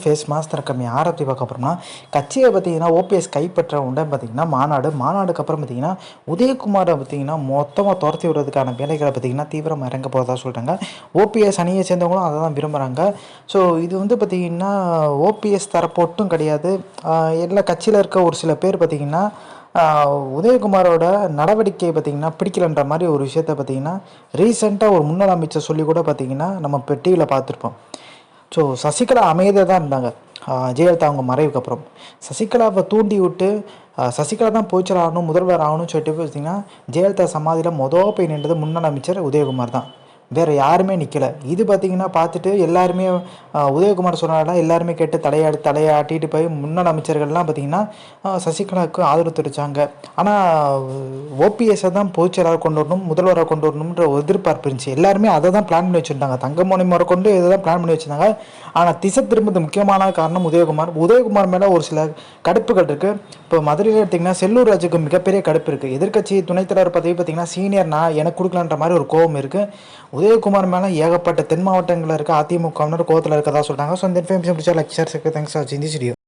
Face mass திறக்கம் யாரை பற்றி பார்க்க போகிறோம்னா கட்சியை பார்த்தீங்கன்னா ஓபிஎஸ் கைப்பற்ற உடனே பார்த்தீங்கன்னா மாநாடு. மாநாடுக்கு அப்புறம் பார்த்தீங்கன்னா உதயகுமாரை பார்த்தீங்கன்னா மொத்தமாக துரத்தி விடுறதுக்கான வேலைகளை பார்த்தீங்கன்னா தீவிரமாக இறங்க போகிறதா சொல்கிறாங்க ஓபிஎஸ் அணியை சேர்ந்தவங்களும் அதை தான் விரும்புகிறாங்க ஸோ இது வந்து பார்த்தீங்கன்னா ஓபிஎஸ் தரப்போட்டும் கிடையாது. எல்லா கட்சியில் இருக்க ஒரு சில பேர் பார்த்தீங்கன்னா உதயகுமாரோட நடவடிக்கை பார்த்திங்கன்னா பிடிக்கலன்ற மாதிரி ஒரு விஷயத்த பார்த்தீங்கன்னா ரீசெண்டாக ஒரு முன்னாள் அமைச்சர் சொல்லி கூட பார்த்தீங்கன்னா நம்ம இப்போ டிவியில் பார்த்துருப்போம். ஸோ சசிகலா அமைதியாக தான் இருந்தாங்க ஜெயலலிதா அவங்க மறைவுக்கு அப்புறம். சசிகலாவை தூண்டி விட்டு சசிகலா தான் போய்ச்சல் ஆகணும் முதல்வர் ஆகணும்னு சொல்லிட்டு பார்த்தீங்கன்னா ஜெயலலிதா சமாதியில் மொதல் போய் நின்றது முன்னாள் அமைச்சர் உதயகுமார் தான். வேறு யாருமே நிற்கலை இது பார்த்தீங்கன்னா பார்த்துட்டு எல்லாருமே உதயகுமார் சொன்னாலாம் எல்லாருமே கேட்டு தலையாடி தலையாட்டிட்டு போய் முன்னாள் அமைச்சர்கள்லாம் பார்த்திங்கன்னா சசிகலாவுக்கு ஆதரவு தெரிவித்தாங்க ஆனால் ஓபிஎஸ்ஸை தான் பொதுச்செயலாளர் கொண்டு வரணும் முதல்வராக கொண்டு வரணுன்ற ஒரு எதிர்பார்ப்பு இருந்துச்சு. எல்லாருமே அதை தான் பிளான் பண்ணி வச்சுருந்தாங்க. தங்கமணி முறை கொண்டு இதை தான் பிளான் பண்ணி வச்சுருந்தாங்க. ஆனால் திசை திரும்பது முக்கியமான காரணம் உதயகுமார். உதயகுமார் மேலே ஒரு சில கடுப்புகள் இருக்குது இப்போ மதுரையில் எடுத்திங்கன்னா செல்லூர் ராஜுக்கு மிகப்பெரிய கடுப்பு இருக்குது எதிர்க்கட்சி துணைத் தலைவர் பதவி பார்த்திங்கன்னா சீனியர் நான் எனக்கு கொடுக்கலான்ற மாதிரி ஒரு கோபம் இருக்குது உதயகுமார் மேலே ஏகப்பட்ட தென் மாவட்டங்களில் இருக்க அதிமுகவினர் கோவத்தில் இருக்கதா சொல்கிறாங்க ஸோ இந்த இன்ஃபர்மேஷன் பிடிச்சா லைக் ஷேர் தேங்க்ஸ் ஃபார் இந்தி வீடியோ